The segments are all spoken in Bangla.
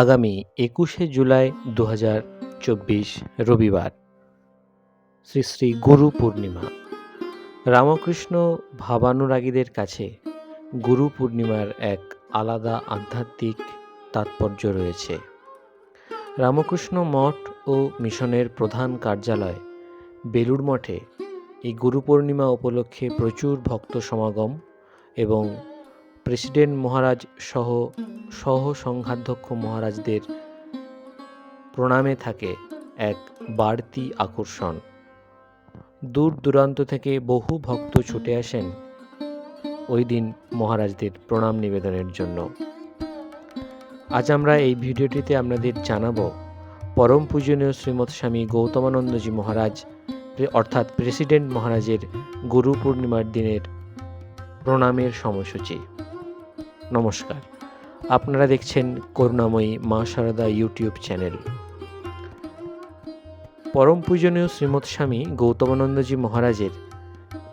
আগামী একুশে জুলাই দু হাজার চব্বিশ রবিবার। শ্রী শ্রী গুরু পূর্ণিমা। রামকৃষ্ণ ভাবানুরাগীদের কাছে গুরু পূর্ণিমার এক আলাদা আধ্যাত্মিক তাৎপর্য রয়েছে। রামকৃষ্ণ মঠ ও মিশনের প্রধান কার্যালয় বেলুড় মঠে এই গুরু পূর্ণিমা উপলক্ষে প্রচুর ভক্ত সমাগম এবং প্রেসিডেন্ট মহারাজ সহ সহ সংঘাধ্যক্ষ মহারাজদের প্রণামে থাকে এক বাড়তি আকর্ষণ। দূর দূরান্ত থেকে বহু ভক্ত ছুটে আসেন ওই দিন মহারাজদের প্রণাম নিবেদনের জন্য। আজ আমরা এই ভিডিওটিতে আপনাদের জানাব, পরম পূজনীয় শ্রীমৎ স্বামী গৌতমানন্দজি মহারাজ অর্থাৎ প্রেসিডেন্ট মহারাজের গুরু পূর্ণিমার দিনের প্রণামের সময়সূচি। নমস্কার। আপনারা দেখছেন করুণাময়ী মা সারদা ইউটিউব চ্যানেল। পরম পূজনীয় শ্রীমৎ স্বামী গৌতমানন্দজি মহারাজের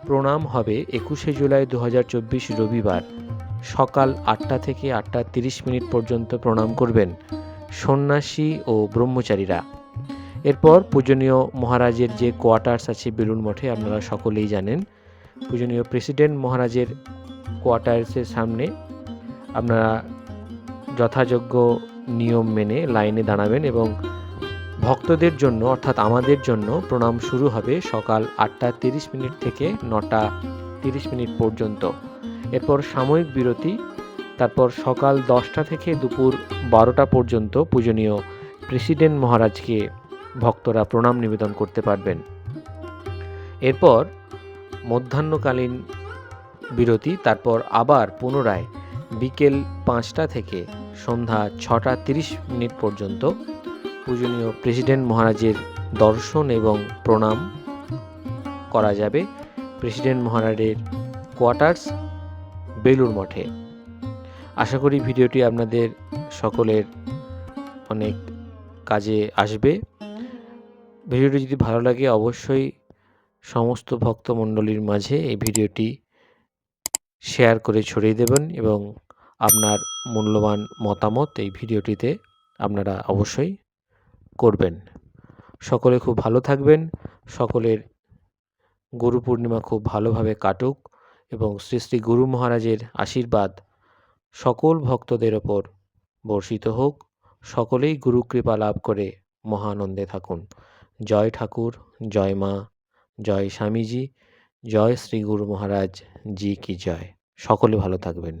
প্রণাম হবে একুশে জুলাই দু হাজার চব্বিশ রবিবার। সকাল আটটা থেকে আটটা তিরিশ মিনিট পর্যন্ত প্রণাম করবেন সন্ন্যাসী ও ব্রহ্মচারীরা। এরপর পূজনীয় মহারাজের যে কোয়ার্টার্স আছে বেলুন মঠে, আপনারা সকলেই জানেন, পূজনীয় প্রেসিডেন্ট মহারাজের কোয়ার্টার্সের সামনে আপনারা যথাযোগ্য নিয়ম মেনে লাইনে দাঁড়াবেন এবং ভক্তদের জন্য, অর্থাৎ আমাদের জন্য প্রণাম শুরু হবে সকাল আটটা তিরিশ মিনিট থেকে নটা তিরিশ মিনিট পর্যন্ত। এরপর সাময়িক বিরতি, তারপর সকাল দশটা থেকে দুপুর বারোটা পর্যন্ত পূজনীয় প্রেসিডেন্ট মহারাজকে ভক্তরা প্রণাম নিবেদন করতে পারবেন। এরপর মধ্যাহ্নকালীন বিরতি, তারপর আবার পুনরায় বিকেল পাঁচটা থেকে সন্ধ্যা ছটা তিরিশ মিনিট পর্যন্ত পূজনীয় প্রেসিডেন্ট মহারাজের দর্শন এবং প্রণাম করা যাবে প্রেসিডেন্ট মহারাজের কোয়ার্টার্স বেলুর মঠে। আশা করি ভিডিওটি আপনাদের সকলের অনেক কাজে আসবে। ভিডিওটি যদি ভালো লাগে অবশ্যই সমস্ত ভক্তমণ্ডলীর মাঝে এই ভিডিওটি শেয়ার করে ছড়িয়ে দেবেন এবং আপনার মূল্যবান মতামত এই ভিডিওটিতে আপনারা অবশ্যই করবেন। সকলে খুব ভালো থাকবেন। সকলের গুরু পূর্ণিমা খুব ভালোভাবে কাটুক এবং শ্রী শ্রী গুরু মহারাজের আশীর্বাদ সকল ভক্তদের ওপর বর্ষিত হোক। সকলেই গুরু কৃপা লাভ করে মহানন্দে থাকুন। জয় ঠাকুর, জয় মা, জয় স্বামীজি। জয় শ্রী গুরু মহারাজ জি কি জয়। সকলে ভালো থাকবেন।